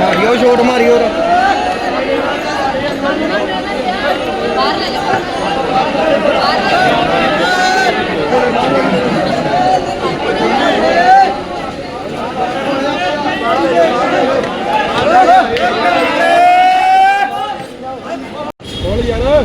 ਮਾਰਿਓ ਛੋਟ ਮਾਰਿਓ ਬੋਲ ਯਾਰ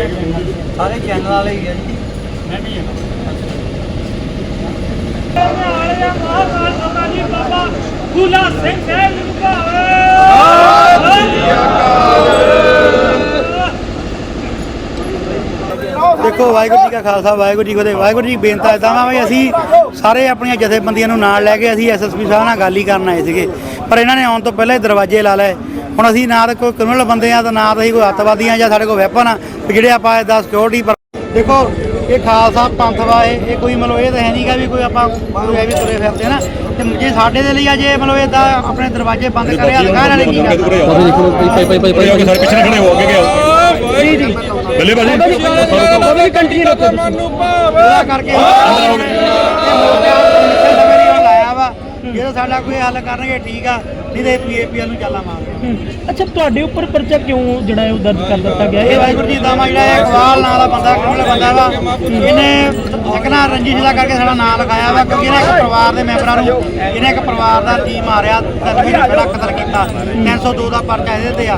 ਸਾਰੇ ਚੈਨਲ ਵਾਲੇ ਹੀ ਆ ਜੀ। ਫੂਲਾ ਸਿੰਘ ਸਾਹਿਬ ਲੁਕਾਵੇ ਦੇਖੋ ਵਾਹਿਗੁਰੂ ਜੀ ਕਾ ਖਾਲਸਾ ਵਾਹਿਗੁਰੂ ਜੀ ਕੀ ਫਤਿਹ। ਵਾਹਿਗੁਰੂ ਜੀ ਬੇਨਤੀ ਇਦਾਂ ਵਾ ਵੀ ਅਸੀਂ ਸਾਰੇ ਆਪਣੀਆਂ ਜਥੇਬੰਦੀਆਂ ਨੂੰ ਨਾਲ ਲੈ ਕੇ ਅਸੀਂ ਐਸਐਸਪੀ ਸਾਹਿਬ ਨਾਲ ਗੱਲ ਹੀ ਕਰਨ ਆਏ ਸੀਗੇ। ਪਰ ਇਹਨਾਂ ਨੇ ਆਉਣ ਤੋਂ ਪਹਿਲਾਂ ਹੀ ਦਰਵਾਜ਼ੇ ਲਾ ਲਏ। ਹੁਣ ਅਸੀਂ ਨਾ ਤਾਂ ਕੋਈ ਕ੍ਰਿਮੀਨਲ ਬੰਦੇ ਆ ਤੇ ਨਾ ਤਾਂ ਅਸੀਂ ਕੋਈ ਅੱਤਵਾਦੀ ਆ ਜਾਂ ਸਾਡੇ ਕੋਲ ਵੈਪਨ ਆ ਵੀ ਜਿਹੜੇ ਆਪਾਂ ਇਹਦਾ ਸਿਕਿਉਰਿਟੀ ਪਰ ਦੇਖੋ ਇਹ ਖਾਲਸਾ ਪੰਥ ਵਾ ਇਹ ਇਹ ਕੋਈ ਮਤਲਬ ਇਹ ਤਾਂ ਹੈ ਨਹੀਂਗਾ ਵੀ ਕੋਈ ਆਪਾਂ ਕੋਈ ਐਵੇਂ ਤੁਰੇ ਫਿਰਦੇ ਨਾ ਤੇ ਜੇ ਸਾਡੇ ਦੇ ਲਈ ਆ ਜੇ ਮਤਲਬ ਇਦਾਂ ਆਪਣੇ ਦਰਵਾਜ਼ੇ ਬੰਦ ਕਰਿਆ ਲਗਾ ਇਹਨਾਂ ਨੇ ਕੀ ਸਾਰੇ ਪਿੱਛੇ ਖੜੇ ਹੋ ਕੇ ਗਿਆ ਜੀ ਜੀ ਬੱਲੇ ਬਾਜੀ ਉਹਦੀ ਕੰਟਰੀ ਰੱਖੋ ਮਨੂੰ ਭਾਵ ਕਰਕੇ ਇਹ ਮੋਰਚਾ ਨਿਕਲ ਸਮੇਂ ਨਹੀਂ ਲਾਇਆ ਵਾ ਜੇ ਸਾਡਾ ਕੋਈ ਹੱਲ ਕਰਨਗੇ ਠੀਕ ਆ ਨਹੀਂ ਤੇ ਪੀਏਪੀਐਲ ਨੂੰ ਚਾਲਾ ਮਾਰਦੇ ਅੱਛਾ ਤੁਹਾਡੇ ਉੱਪਰ ਪਰਚਾ ਕਿਉਂ ਜਿਹੜਾ ਹੈ ਉਹ ਦਰਜ ਕਰ ਦਿੱਤਾ ਗਿਆ? ਇਹ ਵਾਹਿਗੁਰੂ ਜੀ ਦਾ ਮਾ ਜਿਹੜਾ ਹੈ ਇਕਬਾਲ ਨਾਂ ਦਾ ਬੰਦਾ ਕ੍ਰਿਮੀਨਲ ਬੰਦਾ ਵਾ? ਇਹਨੇ ਸਕਨਾ ਰੰਜਿਸ਼ ਦਾ ਕਰਕੇ ਸਾਡਾ ਨਾਂ ਲਿਖਾਇਆ ਵਾ ਕਿਉਂਕਿ ਇਹਨੇ ਇੱਕ ਪਰਿਵਾਰ ਦੇ ਮੈਂਬਰਾਂ ਨੂੰ ਇਹਨੇ ਇੱਕ ਪਰਿਵਾਰ ਦਾ ਜੀ ਮਾਰਿਆ ਤਿੰਨ ਮਹੀਨੇ ਪਹਿਲਾਂ ਕਤਲ ਕੀਤਾ। 302 ਦਾ ਪਰਚਾ ਇਹਦੇ ਤੇ ਆ।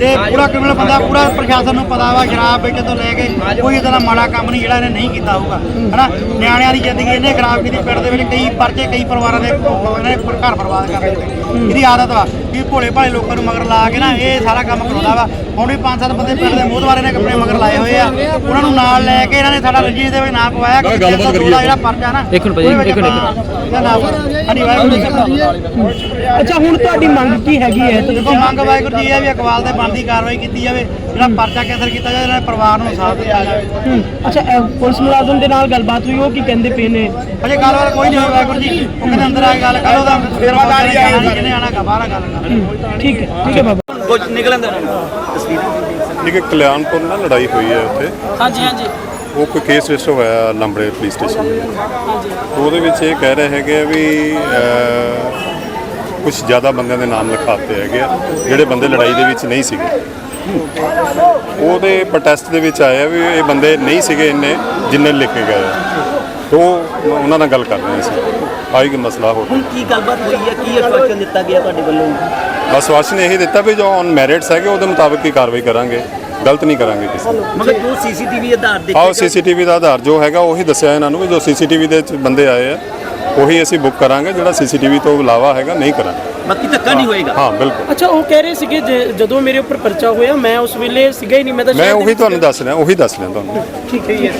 ਤੇ ਪੂਰਾ ਕ੍ਰਿਮੀਨਲ ਬੰਦਾ ਪੂਰਾ ਪ੍ਰਸ਼ਾਸਨ ਨੂੰ ਪਤਾ ਵਾ ਸ਼ਰਾਬ ਵੇਚਣ ਤੋਂ ਲੈ ਕੇ ਕੋਈ ਇਦਾਂ ਦਾ ਮਾੜਾ ਕੰਮ ਨਹੀਂ ਜਿਹੜਾ ਇਹਨੇ ਨਹੀਂ ਕੀਤਾ ਹੋਊਗਾ। ਹਨਾ? ਨਿਆਣਿਆਂ ਦੀ ਜ਼ਿੰਦਗੀ ਇਹਨੇ ਖਰਾਬ ਕੀਤੀ ਪਿੰਡ ਦੇ ਵਿੱਚ ਕਈ ਪਰਚੇ ਕਈ ਪਰਿਵਾਰਾਂ ਦੇ ਇਹਨੇ ਘਰ ਬਰਬਾਦ ਕਰ ਦਿੱਤੇ। ਇਹਦੀ ਆਦਤ ਵਾ ਵੀ ਭੋਲੇ ਭਾਲੇ ਲੋਕਾਂ ਨੂੰ ਮਗਰ ਲਾ ਕੇ ਨਾ ਇਹ ਸਾਰਾ ਕੰਮ ਕਰਾਉਂਦਾ ਵਾ। ਹੁਣ ਵੀ ਪੰਜ ਸੱਤ ਬੰਦੇ ਪਿੰਡ ਦੇ ਮੋਹਦਵਾਰੇ ਨੇ ਕੱਪੜੇ ਮਗਰ ਲਾਏ ਹੋਏ ਆ। ਉਹਨਾਂ ਨੂੰ ਨਾਲ ਲੈ ਕੇ ਇਹਨਾਂ ਨੇ ਸਾਡਾ ਰੰਜੀਤ ਦੇ ਵਿੱਚ ਨਾਂ ਪਵਾਇਆ ਕਿ ਗੱਲਬਾਤ 302 ਦਾ ਜਿਹੜਾ ਪਰਚਾ ਨਾ ਇੱਕ ਮਿੰਟ ਭਾਜੀ, ਇੱਕ ਮਿੰਟ। ਅੱਛਾ ਹੁਣ ਤੁਹਾਡੀ ਮੰਗ ਕੀ ਹੈਗੀ ਹੈ? ਤੇ ਦੇਖੋ ਮੰਗ ਵਾਹਿਗੁਰੂ ਜੀ ਇਹ ਵੀ ਅਕਵਾਲ ਤੇ ਬਣਦੀ ਕਾਰਵਾਈ ਕੀਤੀ ਜਾਵੇ ਜਿਹੜਾ ਪਰਚਾ ਕੈਂਸਲ ਕੀਤਾ ਜਾਵੇ ਇਹਨਾਂ ਦੇ ਪਰਿਵਾਰ ਨੂੰ ਸਾਥ ਦਿੱਤਾ ਜਾਵੇ। ਹੂੰ, ਅੱਛਾ ਪੁਲਿਸ ਮੁਲਾਜ਼ਮ ਦੇ ਨਾਲ ਗੱਲਬਾਤ ਹੋਈ ਉਹ ਕੀ ਕਹਿੰਦੇ ਪਏ ਨੇ? ਅਜੇ ਗੱਲਬਾਤ ਕੋਈ ਨਹੀਂ ਹੋਈ ਵਾਹਿਗੁਰੂ ਜੀ ਉਹ ਕਹਿੰਦੇ ਅੰਦਰ ਆ ਕੇ ਗੱਲ ਕਰੋ ਤਾਂ ਫਿਰ ਆਣਾ ਆਣਾ ਬਾਹਰ ਆ ਗੱਲ ਕਰ ਠੀਕ ਹੈ ਠੀਕ ਹੈ ਬਾਬਾ। ਕੁਝ ਨਿਕਲਣ ਦੇ ਇੱਕ ਕਲਿਆਣਪੁਰ ਨਾਲ ਲੜਾਈ ਹੋਈ ਹੈ ਉੱਥੇ। ਹਾਂਜੀ ਹਾਂਜੀ। ਉਹ ਕੋਈ ਕੇਸ ਰਜਿਸਟਰ ਹੋਇਆ ਲੰਬੜੇ ਪੁਲਿਸ ਸਟੇਸ਼ਨ ਦੇ ਉਹਦੇ ਵਿੱਚ ਇਹ ਕਹਿ ਰਹੇ ਹੈਗੇ ਆ ਵੀ ਕੁਝ ਜ਼ਿਆਦਾ ਬੰਦਿਆਂ ਦੇ ਨਾਮ ਲਿਖਾਤੇ ਹੈਗੇ ਆ ਜਿਹੜੇ ਬੰਦੇ ਲੜਾਈ ਦੇ ਵਿੱਚ ਨਹੀਂ ਸੀਗੇ। ਉਹਦੇ ਪ੍ਰੋਟੈਸਟ ਦੇ ਵਿੱਚ ਆਇਆ ਵੀ ਇਹ ਬੰਦੇ ਨਹੀਂ ਸੀਗੇ ਇੰਨੇ ਜਿੰਨੇ ਲਿਖ ਗਏ ਆ। ਤੋ ਉਹਨਾਂ ਨਾਲ ਗੱਲ ਕਰ ਰਹੇ ਸੀ ਆਈ ਕਿ ਮਸਲਾ ਹੋ ਹੁਣ ਕੀ ਗੱਲਬਾਤ ਹੋਈ ਹੈ? ਕੀ ਅਸ਼ਵਾਸਨ ਦਿੱਤਾ ਗਿਆ ਤੁਹਾਡੇ ਵੱਲੋਂ? ਬਸ ਵਾਸ਼ਨ ਇਹੀ ਦਿੱਤਾ ਵੀ ਜੋ ਔਨ ਮੈਰਿਟਸ ਹੈਗੇ ਉਹਦੇ ਮੁਤਾਬਕ ਹੀ ਕਾਰਵਾਈ ਕਰਾਂਗੇ। ਗਲਤ ਨਹੀਂ ਕਰਾਂਗੇ ਕਿਸੇ ਨੂੰ। ਮਗਰ ਜੋ ਸੀਸੀਟੀਵੀ ਆਧਾਰ ਦੇਖੇ ਆਓ ਸੀਸੀਟੀਵੀ ਦਾ ਆਧਾਰ ਜੋ ਹੈਗਾ ਉਹੀ ਦੱਸਿਆ ਇਹਨਾਂ ਨੂੰ ਵੀ ਜੋ ਸੀਸੀਟੀਵੀ ਦੇ ਬੰਦੇ ਆਏ ਆ ਉਹੀ ਅਸੀਂ ਬੁੱਕ ਕਰਾਂਗੇ ਜਿਹੜਾ ਸੀਸੀਟੀਵੀ ਤੋਂ ਇਲਾਵਾ ਹੈਗਾ ਨਹੀਂ ਕਰਾਂਗੇ। ਬਾਕੀ ਧੱਕਾ ਨਹੀਂ ਹੋਏਗਾ? ਹਾਂ ਬਿਲਕੁਲ। ਅੱਛਾ ਉਹ ਕਹਿ ਰਹੇ ਸੀਗੇ ਜੇ- ਜਦੋਂ ਮੇਰੇ ਉੱਪਰ ਪਰਚਾ ਹੋਇਆ ਮੈਂ ਉਸ ਵੇਲੇ ਸੀਗਾ ਹੀ ਨਹੀਂ ਮੈਂ ਤਾਂ ਮੈਂ ਉਹੀ ਤੁਹਾਨੂੰ ਦੱਸ ਰਿਹਾ ਉਹੀ ਦੱਸ ਰਿਹਾ ਤੁਹਾਨੂੰ। ਠੀਕ ਹੈ